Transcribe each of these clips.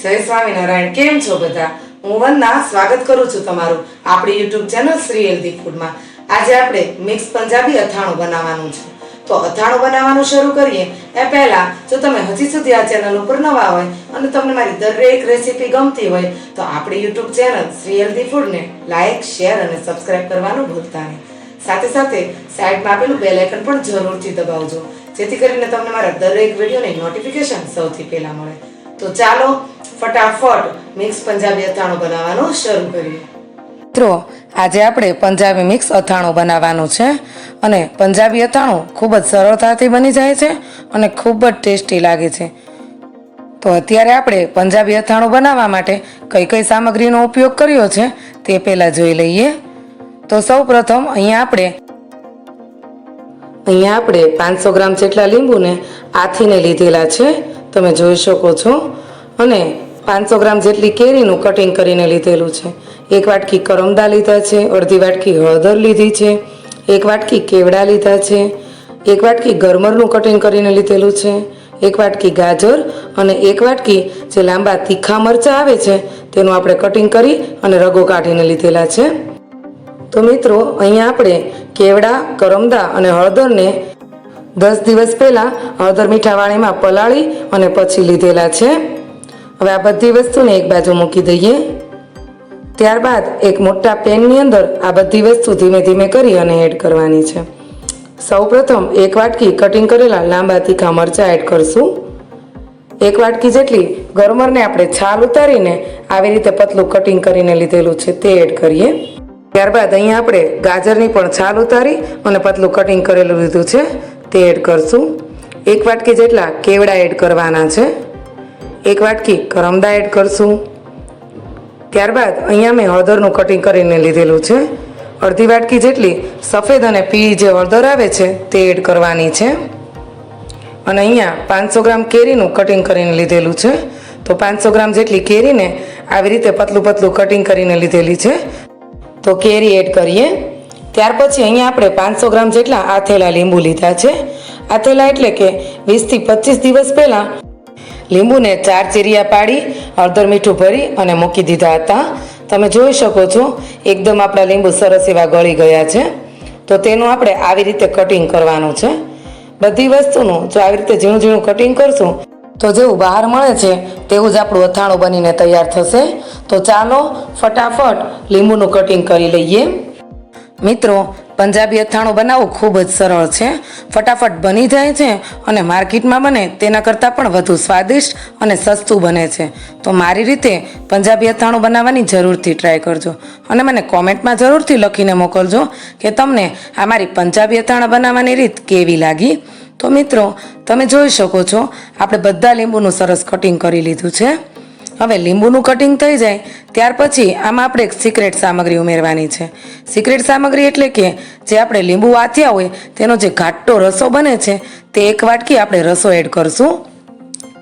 જય સ્વામિનારાયણ. કેમ છો બધા? હું વંદના, સ્વાગત કરું છું તમારું આપણી યુટ્યુબ ચેનલ શ્રી હેલ્ધી ફૂડમાં. આજે આપણે મિક્સ પંજાબી અથાણું બનાવવાનું છે. તો અથાણું બનાવવાનું શરૂ કરીએ. એ પહેલા, જો તમે હજી સુધી આ ચેનલ ઉપર નવા હોય અને તમને મારી દરેક રેસીપી ગમતી હોય, તો આપણી યુટ્યુબ ચેનલ શ્રી હેલ્ધી ફૂડને લાઇક શેર અને સબસ્ક્રાઇબ કરવાનું ભૂલતા નહીં. સાથે સાથે સાઈડમાં આપેલું બેલ આઇકન પણ જરૂરથી દબાવજો, જેથી કરીને તમને મારા દરેક વિડીયોની નોટિફિકેશન સૌથી પહેલા મળે. તો ચાલો ફટાફટ મિક્સ પંજાબી અથાણું બનાવવાનું શરૂ કરીએ. મિત્રો, આજે આપણે પંજાબી મિક્સ અથાણું બનાવવાનું છે અને પંજાબી અથાણું ખૂબ જ સરળતાથી બની જાય છે અને ખૂબ જ ટેસ્ટી લાગે છે. તો અત્યારે આપણે પંજાબી અથાણું બનાવવા માટે કઈ કઈ સામગ્રીનો ઉપયોગ કર્યો છે તે પહેલાં જોઈ લઈએ. તો સૌ પ્રથમ અહીંયા આપણે અહીંયા આપણે પાંચસો ગ્રામ જેટલા લીંબુને આથીને લીધેલા છે. તમે જોઈ શકો છો. અને પાંચસો ગ્રામ જેટલી કેરીનું કટિંગ કરીને લીધેલું છે. એક વાટકી કરમદા લીધા છે, અડધી વાટકી હળદર લીધી છે, એક વાટકી કેવડા લીધા છે, એક વાટકી ગરમરનું કટિંગ કરીને લીધેલું છે, એક વાટકી ગાજર અને એક વાટકી જે લાંબા તીખા મરચાં આવે છે, તેનું આપણે કટિંગ કરી અને રગો કાઢીને લીધેલા છે. તો મિત્રો, અહીંયા આપણે કેવડા, કરમદા અને હળદરને દસ દિવસ પહેલાં હળદર મીઠા વાણીમાં પલાળી અને પછી લીધેલા છે. હવે આ બધી વસ્તુને એક બાજુ મૂકી દઈએ. ત્યારબાદ એક મોટા પેનની અંદર આ બધી વસ્તુ ધીમે ધીમે કરી અને એડ કરવાની છે. સૌપ્રથમ એક વાટકી કટિંગ કરેલા લાંબા તીખા મરચાં એડ કરશું. એક વાટકી જેટલી ગરમરને આપણે છાલ ઉતારીને આવી રીતે પતલું કટિંગ કરીને લીધેલું છે તે એડ કરીએ. ત્યારબાદ અહીંયા આપણે ગાજરની પણ છાલ ઉતારી અને પતલું કટિંગ કરેલું લીધું છે તે એડ કરશું. એક વાટકી જેટલા કેવડા એડ કરવાના છે. એક વાટકી કરમદા એડ કરશું. ત્યારબાદ અહીંયા મેં હળદરનું કટિંગ કરીને લીધેલું છે. અડધી વાટકી જેટલી સફેદ અને પીળી જે હળદર આવે છે તે એડ કરવાની છે. અને અહીંયા પાંચસો ગ્રામ કેરીનું કટિંગ કરીને લીધેલું છે. તો પાંચસો ગ્રામ જેટલી કેરીને આવી રીતે પતલું પતલું કટિંગ કરીને લીધેલી છે. તો કેરી એડ કરીએ. ત્યાર પછી અહીંયા આપણે પાંચસો ગ્રામ જેટલા આથેલા લીંબુ લીધા છે. આથેલા એટલે કે વીસથી પચીસ દિવસ પહેલાં લીંબુને ચાર ચીરિયા પાડી, હળદર મીઠું ભરી અને મૂકી દીધા હતા. તમે જોઈ શકો છો, એકદમ આપણા લીંબુ સરસ એવા ગળી ગયા છે. તો તેનું આપણે આવી રીતે કટિંગ કરવાનું છે. બધી વસ્તુનું જો આવી રીતે ઝીણું ઝીણું કટિંગ કરશું, તો જેવું બહાર મળે છે, તેવું જ આપણું અથાણું બનીને તૈયાર થશે. તો ચાલો ફટાફટ લીંબુનું કટિંગ કરી લઈએ. મિત્રો પંજાબી અથાણું બનાવવું ખૂબ જ સરળ છે. ફટાફટ બની જાય છે અને માર્કેટમાં બને તેના કરતાં પણ વધુ સ્વાદિષ્ટ અને સસ્તું બને છે. તો મારી રીતે પંજાબી અથાણું બનાવવાની જરૂરથી ટ્રાય કરજો અને મને કોમેન્ટમાં જરૂરથી લખીને મોકલજો કે તમને આ મારી પંજાબી અથાણા બનાવવાની રીત કેવી લાગી. તો મિત્રો, તમે જોઈ શકો છો, આપણે બધા લીંબુનું સરસ કટિંગ કરી લીધું છે. હવે લીંબુનું કટિંગ થઈ જાય, ત્યાર પછી આમાં આપણે એક સિક્રેટ સામગ્રી ઉમેરવાની છે. સિક્રેટ સામગ્રી એટલે કે જે આપણે લીંબુ વાંચ્યા હોય, તેનો જે ઘાટો રસો બને છે, તે એક વાટકી આપણે રસો એડ કરશું.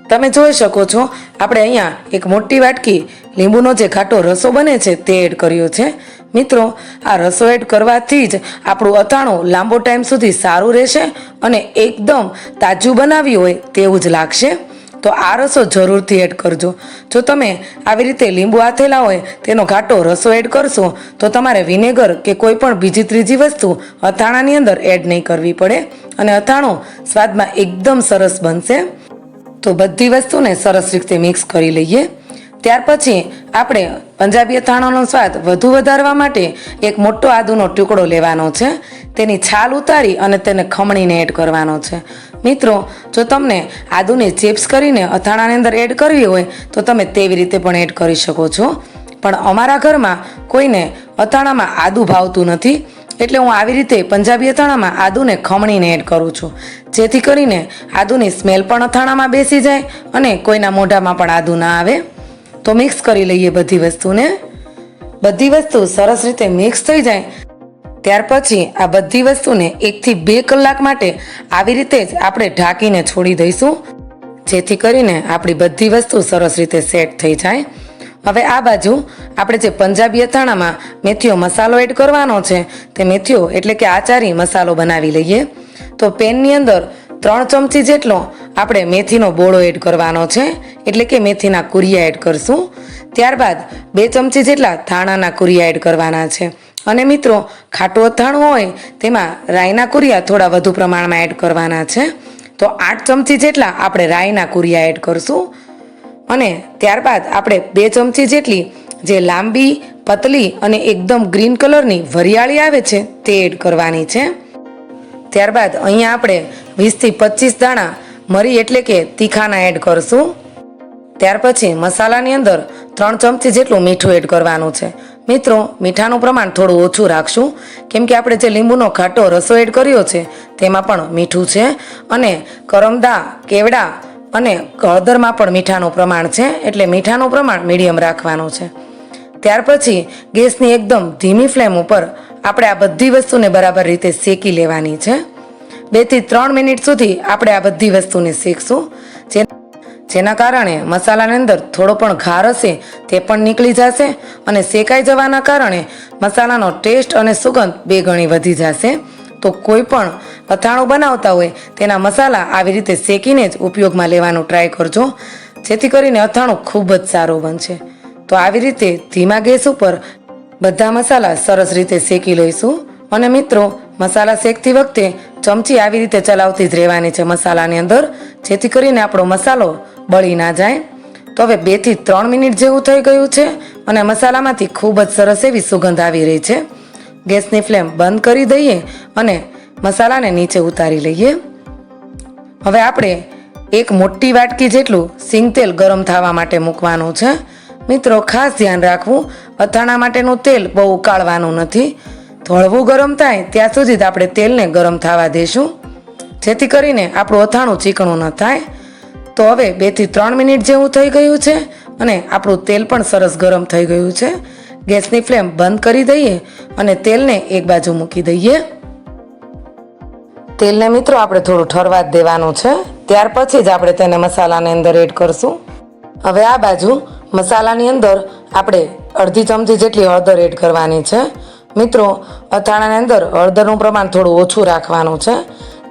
તમે જોઈ શકો છો, આપણે અહીંયા એક મોટી વાટકી લીંબુનો જે ઘાટો રસો બને છે, તે એડ કર્યો છે. મિત્રો, આ રસો એડ કરવાથી જ આપણું અથાણું લાંબો ટાઈમ સુધી સારું રહેશે અને એકદમ તાજું બનાવ્યું હોય તેવું જ લાગશે. તો આ રસો જરૂરથી એડ કરજો. જો તમે આવી રીતે લીંબુ આથેલા હોય, તેનો ઘાટો રસો એડ કરશો, તો તમારે વિનેગર કે કોઈ પણ બીજી ત્રીજી વસ્તુ અથાણાની અંદર એડ નહીં કરવી પડે અને અથાણું સ્વાદમાં એકદમ સરસ બનશે. તો બધી વસ્તુને સરસ રીતે મિક્સ કરી લઈએ. ત્યાર પછી આપણે પંજાબી અથાણાનો સ્વાદ વધુ વધારવા માટે એક મોટો આદુનો ટુકડો લેવાનો છે. તેની છાલ ઉતારી અને તેને ખમણીને એડ કરવાનો છે. મિત્રો, જો તમને આદુને ચિપ્સ કરીને અથાણાની અંદર એડ કરવી હોય, તો તમે તેવી રીતે પણ એડ કરી શકો છો. પણ અમારા ઘરમાં કોઈને અથાણામાં આદુ ભાવતું નથી, એટલે હું આવી રીતે પંજાબી અથાણામાં આદુને ખમણીને એડ કરું છું. જેથી કરીને આદુની સ્મેલ પણ અથાણામાં બેસી જાય અને કોઈના મોઢામાં પણ આદુ ના આવે. તો મિક્સ કરી લઈએ બધી વસ્તુને. બધી વસ્તુ સરસ રીતે મિક્સ થઈ જાય. ત્યાર પછી આ બધી વસ્તુને એકથી બે કલાક માટે આવી રીતે જ આપણે ઢાંકીને છોડી દઈશું. જેથી કરીને આપણી બધી વસ્તુ સરસ રીતે સેટ થઈ જાય. હવે આ બાજુ આપણે જે પંજાબી અથાણામાં મેથીઓ મસાલો એડ કરવાનો છે, તે મેથીઓ એટલે કે આચારી મસાલો બનાવી લઈએ. તો પેનની અંદર ત્રણ ચમચી જેટલો આપણે મેથીનો બોળો એડ કરવાનો છે, એટલે કે મેથીના કુરિયા એડ કરશું. ત્યારબાદ બે ચમચી જેટલા ધાણાના કુરિયા એડ કરવાના છે. અને મિત્રો, ખાટું અથાણું હોય, તેમાં રાઈના કુરિયા થોડા વધુ પ્રમાણમાં એડ કરવાના છે. તો આઠ ચમચી જેટલા આપણે રાઈના કુરિયા એડ કરશું. અને ત્યારબાદ આપણે બે ચમચી જેટલી જે લાંબી, પતલી અને એકદમ ગ્રીન કલરની વરિયાળી આવે છે, તે એડ કરવાની છે. ત્યારબાદ અહીંયા આપણે વીસથી પચીસ દાણા મરી એટલે કે તીખાના એડ કરશું. ત્યાર પછી મસાલાની અંદર ત્રણ ચમચી જેટલું મીઠું એડ કરવાનું છે. મિત્રો, મીઠાનું પ્રમાણ થોડું ઓછું રાખશું. કેમ કે આપણે જે લીંબુનો ખાટો રસો એડ કર્યો છે, તેમાં પણ મીઠું છે અને કરમદા, કેવડા અને હળદરમાં પણ મીઠાનું પ્રમાણ છે, એટલે મીઠાનું પ્રમાણ મીડિયમ રાખવાનું છે. ત્યાર પછી ગેસની એકદમ ધીમી ફ્લેમ ઉપર આપણે આ બધી વસ્તુને બરાબર રીતે શેકી લેવાની છે. બેથી ત્રણ મિનિટ સુધી આપણે આ બધી વસ્તુને શેકશું. જેના કારણે મસાલાની અંદર થોડો પણ ઘાર હશે તે પણ નીકળી જશે અને શેકાઈ જવાના કારણે મસાલાનો ટેસ્ટ અને સુગંધ બે ગણી વધી જશે. તો કોઈ પણ અથાણું બનાવતા હોય તેના મસાલા આવી રીતે શેકીને જ ઉપયોગમાં લેવાનો ટ્રાય કરજો, જેથી કરીને અથાણું ખૂબ જ સારું બનશે. તો આવી રીતે ધીમા ગેસ ઉપર બધા મસાલા સરસ રીતે શેકી લઈશું. અને મિત્રો મસાલા શેકતી વખતે ચમચી આવી રીતે ચલાવતી જ રહેવાની છે મસાલાની અંદર, જેથી કરીને આપણો મસાલો બળી ના જાય. તો હવે બેથી ત્રણ મિનિટ જેવું થઈ ગયું છે અને મસાલામાંથી ખૂબ જ સરસ એવી સુગંધ આવી રહી છે. ગેસની ફ્લેમ બંધ કરી દઈએ અને મસાલાને નીચે ઉતારી લઈએ. હવે આપણે એક મોટી વાટકી જેટલું સિંગ તેલ ગરમ થવા માટે મૂકવાનું છે. મિત્રો, ખાસ ધ્યાન રાખવું. અથાણા માટેનું તેલ બહુ ઉકાળવાનું નથી. થોડવું ગરમ થાય ત્યાં સુધી જ આપણે તેલને ગરમ થવા દઈશું જેથી કરીને આપણું અથાણું ચીકણું ન થાય. તો હવે બેથી ત્રણ મિનિટ જેવું થઈ ગયું છે અને આપણું તેલ પણ સરસ ગરમ થઈ ગયું છે. ગેસની ફ્લેમ બંધ કરી દઈએ અને તેલને એક બાજુ મૂકી દઈએ. તેલને મિત્રો આપણે થોડું ઠરવા દેવાનું છે. ત્યાર પછી જ આપણે તેને મસાલાની અંદર એડ કરશું. હવે આ બાજુ મસાલાની અંદર આપણે અડધી ચમચી જેટલી હળદર એડ કરવાની છે. મિત્રો, અથાણાની અંદર હળદરનું પ્રમાણ થોડું ઓછું રાખવાનું છે,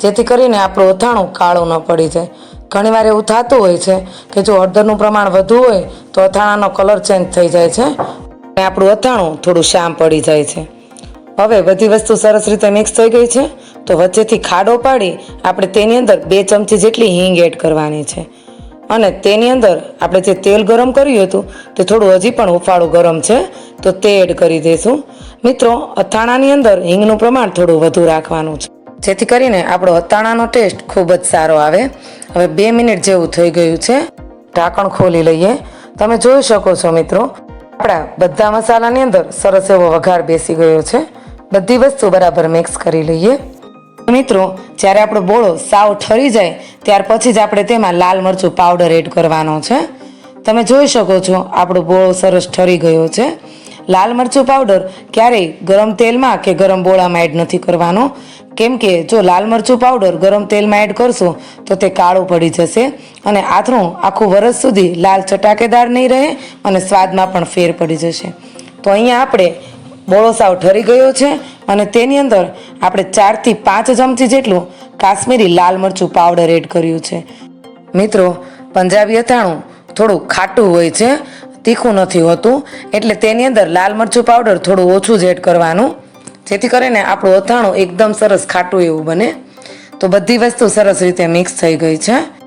જેથી કરીને આપણું અથાણું કાળું ન પડી જાય. ઘણીવાર એવું થતું હોય છે કે જો હળદરનું પ્રમાણ વધુ હોય, તો અથાણાનો કલર ચેન્જ થઈ જાય છે અને આપણું અથાણું થોડું શ્યામ પડી જાય છે. હવે બધી વસ્તુ સરસ રીતે મિક્સ થઈ ગઈ છે, તો વચ્ચેથી ખાડો પાડી આપણે તેની અંદર બે ચમચી જેટલી હિંગ એડ કરવાની છે. અને તેની અંદર આપણે જે તેલ ગરમ કર્યું હતું, તે થોડું હજી પણ હુંફાળું ગરમ છે, તો તે એડ કરી દઈશું. મિત્રો, અથાણાની અંદર હિંગનું પ્રમાણ થોડું વધુ રાખવાનું છે. જેથી કરીને આપણો અથાણાનો ટેસ્ટ ખૂબ જ સારો આવે. હવે બે મિનિટ જેવું થઈ ગયું છે. ઢાંકણ ખોલી લઈએ. તમે જોઈ શકો છો મિત્રો, આપણા બધા મસાલાની અંદર સરસ એવો વઘાર બેસી ગયો છે. બધી વસ્તુ બરાબર મિક્સ કરી લઈએ. મિત્રો, જ્યારે આપણો બોળો સાવ ઠરી જાય ત્યાર પછી જ આપણે તેમાં લાલ મરચું પાવડર એડ કરવાનો છે. તમે જોઈ શકો છો, આપણો બોળો સરસ ઠરી ગયો છે. લાલ મરચું પાવડર ક્યારેય ગરમ તેલમાં કે ગરમ બોળામાં એડ નથી કરવાનો. કેમ કે જો લાલ મરચું પાવડર ગરમ તેલમાં એડ કરશો, તો તે કાળો પડી જશે અને આથરું આખું વરસ સુધી લાલ ચટાકેદાર નહીં રહે અને સ્વાદમાં પણ ફેર પડી જશે. તો અહીંયા આપણે બોળો સાવ ઠરી ગયો છે અને તેની અંદર આપણે ચારથી પાંચ ચમચી જેટલું કાશ્મીરી લાલ મરચું પાવડર એડ કર્યું છે. મિત્રો, પંજાબી અથાણું થોડું ખાટું હોય છે, તીખું નથી હોતું, એટલે તેની અંદર લાલ મરચું પાવડર થોડું ઓછું જ એડ કરવાનું. જેથી કરીને આપણું અથાણું એકદમ સરસ ખાટું એવું બને. તો બધી વસ્તુ સરસ રીતે મિક્સ થઈ ગઈ છે.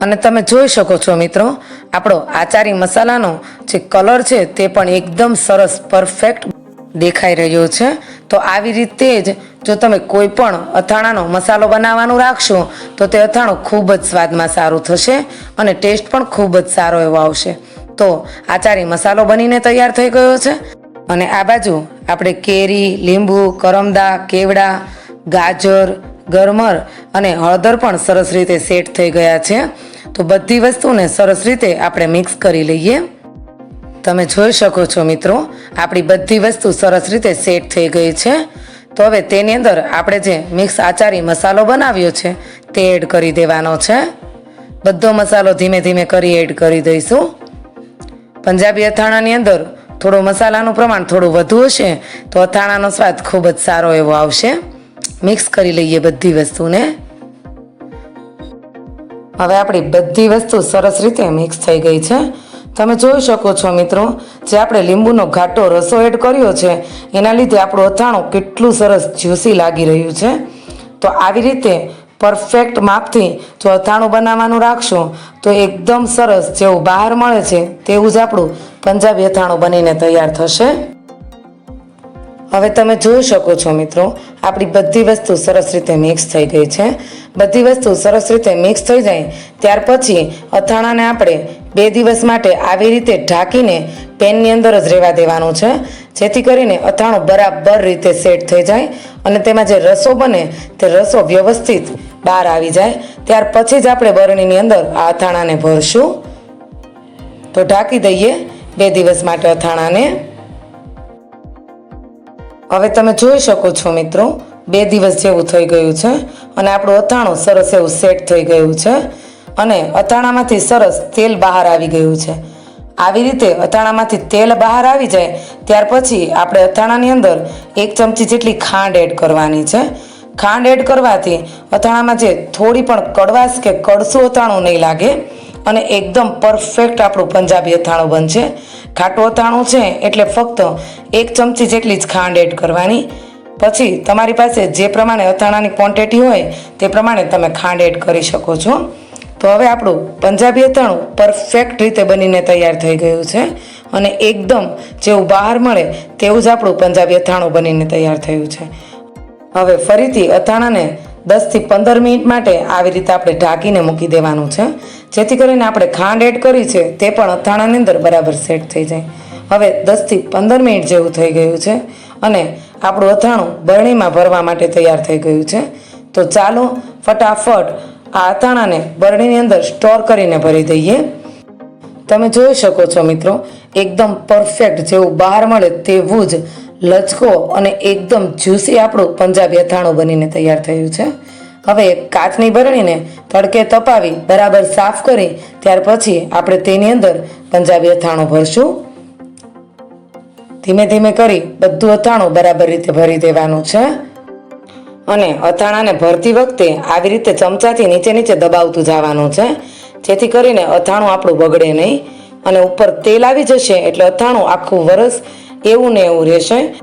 અને તમે જોઈ શકો છો મિત્રો, આપણો આચારી મસાલાનો જે કલર છે તે પણ એકદમ સરસ પરફેક્ટ દેખાઈ રહ્યો છે, તો આવી રીતે જ જો તમે કોઈ પણ અથાણાનો મસાલો બનાવવાનું રાખશો, તો તે અથાણું ખૂબ જ સ્વાદમાં સારું થશે અને ટેસ્ટ પણ ખૂબ જ સારો એવો આવશે. તો આચારી મસાલો બનીને તૈયાર થઈ ગયો છે. અને આ બાજુ આપણે કેરી, લીંબુ, કરમદા, કેવડા, ગાજર, ગરમર અને હળદર પણ સરસ રીતે સેટ થઈ ગયા છે. તો બધી વસ્તુને સરસ રીતે આપણે મિક્સ કરી લઈએ. તમે જોઈ શકો છો મિત્રો, આપણી બધી વસ્તુ સરસ રીતે સેટ થઈ ગઈ છે. તો હવે તેની અંદર આપણે જે મિક્સ આચારી મસાલો બનાવ્યો છે, તે એડ કરી દેવાનો છે. બધો મસાલો ધીમે ધીમે કરી એડ કરી દઈશું. પંજાબી અથાણાની અંદર થોડું મસાલાનું પ્રમાણ થોડું વધુ હશે, તો અથાણાનો સ્વાદ ખૂબ જ સારો એવો આવશે. મિક્સ કરી લઈએ બધી વસ્તુને. હવે આપણી બધી વસ્તુ સરસ રીતે મિક્સ થઈ ગઈ છે. તમે જોઈ શકો છો મિત્રો, જે આપણે લીંબુનો ઘાટો રસો એડ કર્યો છે, એના લીધે આપણું અથાણું કેટલું સરસ જ્યુસી લાગી રહ્યું છે. તો આવી રીતે પરફેક્ટ માપથી જો અથાણું બનાવવાનું રાખશો, તો એકદમ સરસ જેવું બહાર મળે છે, તેવું જ આપણું પંજાબી અથાણું બનીને તૈયાર થશે. હવે તમે જોઈ શકો છો મિત્રો, આપણી બધી વસ્તુ સરસ રીતે મિક્સ થઈ ગઈ છે. બધી વસ્તુ સરસ રીતે મિક્સ થઈ જાય, ત્યાર પછી અથાણાને આપણે બે દિવસ માટે આવી રીતે ઢાંકીને પેનની અંદર જ રહેવા દેવાનું છે. જેથી કરીને અથાણું બરાબર રીતે સેટ થઈ જાય અને તેમાં જે રસો બને, તે રસો વ્યવસ્થિત બહાર આવી જાય. ત્યાર પછી જ આપણે બરણીની અંદર આ અથાણાને ભરશું. તો ઢાંકી દઈએ બે દિવસ માટે અથાણાને. હવે તમે જોઈ શકો છો મિત્રો, બે દિવસ જેવું થઈ ગયું છે અને આપણું અથાણું સરસ એવું સેટ થઈ ગયું છે અને અથાણામાંથી સરસ તેલ બહાર આવી ગયું છે. આવી રીતે અથાણામાંથી તેલ બહાર આવી જાય, ત્યાર પછી આપણે અથાણાની અંદર એક ચમચી જેટલી ખાંડ એડ કરવાની છે. ખાંડ એડ કરવાથી અથાણામાં જે થોડી પણ કડવાશ કે કડસું અથાણું નહીં લાગે અને એકદમ પરફેક્ટ આપણું પંજાબી અથાણું બનશે. ખાટું અથાણું છે એટલે ફક્ત એક ચમચી જેટલી જ ખાંડ એડ કરવાની. પછી તમારી પાસે જે પ્રમાણે અથાણાની ક્વોન્ટિટી હોય તે પ્રમાણે તમે ખાંડ એડ કરી શકો છો. તો હવે આપણું પંજાબી અથાણું પરફેક્ટ રીતે બનીને તૈયાર થઈ ગયું છે. અને એકદમ જેવું બહાર મળે તેવું જ આપણું પંજાબી અથાણું બનીને તૈયાર થયું છે. હવે ફરીથી અથાણાને દસથી પંદર મિનિટ માટે આવી રીતે આપણે ઢાંકીને મૂકી દેવાનું છે. જેથી કરીને આપણે ખાંડ એડ કરી છે, તે પણ અથાણાની અંદર બરાબર સેટ થઈ જાય. હવે દસથી પંદર મિનિટ જેવું થઈ ગયું છે અને આપણું અથાણું બરણીમાં ભરવા માટે તૈયાર થઈ ગયું છે. તો ચાલો ફટાફટ આ અથાણાને બરણીની અંદર સ્ટોર કરીને ભરી દઈએ. તમે જોઈ શકો છો મિત્રો, એકદમ પરફેક્ટ જેવું બહાર મળે તેવું જ લચકો અને એકદમ જ્યુસી આપણું પંજાબી અથાણું બનીને તૈયાર થયું છે. હવે કાચની બરણીને તડકે તપાવી બરાબર સાફ કરી ત્યાર પછી આપણે તેની અંદર પંજાબી અથાણું ભરશું. ધીમે ધીમે કરી બધું અથાણું બરાબર રીતે ભરી દેવાનું છે. અને અથાણાને ભરતી વખતે આવી રીતે ચમચાથી નીચે નીચે દબાવતું જવાનું છે. જેથી કરીને અથાણું આપણું બગડે નહીં. અને ઉપર તેલ આવી જશે એટલે અથાણું આખું વરસ એવું ને એવું રહેશે.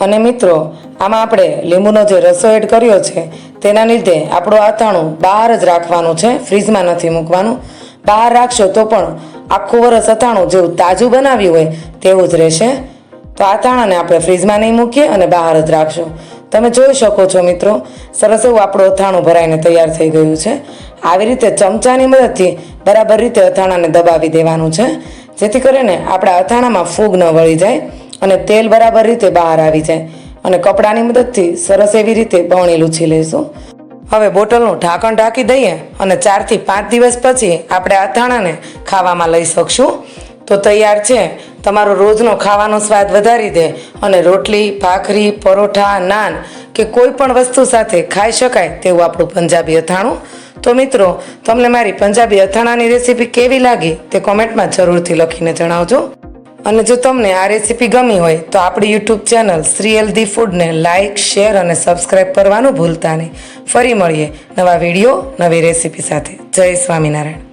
અને મિત્રો, આમાં આપણે લીંબુનો જે રસો એડ કર્યો છે, તેના લીધે આપણું અથાણું બહાર જ રાખવાનું છે, ફ્રીજમાં નથી મૂકવાનું. બહાર રાખશો તો પણ આખું વરસ અથાણું જેવું તાજું બનાવ્યું હોય તેવું જ રહેશે. તો અથાણાને આપણે ફ્રીજમાં નહીં મૂકીએ અને બહાર જ રાખશું. તમે જોઈ શકો છો મિત્રો, સરસ એવું આપણું અથાણું ભરાઈને તૈયાર થઈ ગયું છે. આવી રીતે ચમચાની મદદથી બરાબર રીતે અથાણાને દબાવી દેવાનું છે, જેથી કરીને આપણા અથાણામાં ફૂગ ન વળી જાય. અને તેલ બરાબર રીતે બહાર આવી જાય. અને કપડાની મદદથી સરસ એવી રીતે બવણી લૂછી લઈશું. હવે બોટલનું ઢાંકણ ઢાંકી દઈએ અને ચારથી પાંચ દિવસ પછી આપણે અથાણાને ખાવામાં લઈ શકશું. તો તૈયાર છે. તમારો રોજનો ખાવાનો સ્વાદ વધારી દે અને રોટલી, ભાખરી, પરોઠા, નાન કે કોઈ પણ વસ્તુ સાથે ખાઈ શકાય તેવું આપણું પંજાબી અથાણું. તો મિત્રો, તમને મારી પંજાબી અથાણાની રેસીપી કેવી લાગી તે કોમેન્ટમાં જરૂરથી લખીને જણાવજો. અને જો તમને આ રેસીપી ગમી હોય તો આપણી યુટ્યુબ ચેનલ શ્રી હેલ્ધી ફૂડને લાઇક શેર અને સબસ્ક્રાઈબ કરવાનું ભૂલતા નહીં. ફરી મળીએ નવા વીડિયો, નવી રેસીપી સાથે. જય સ્વામિનારાયણ.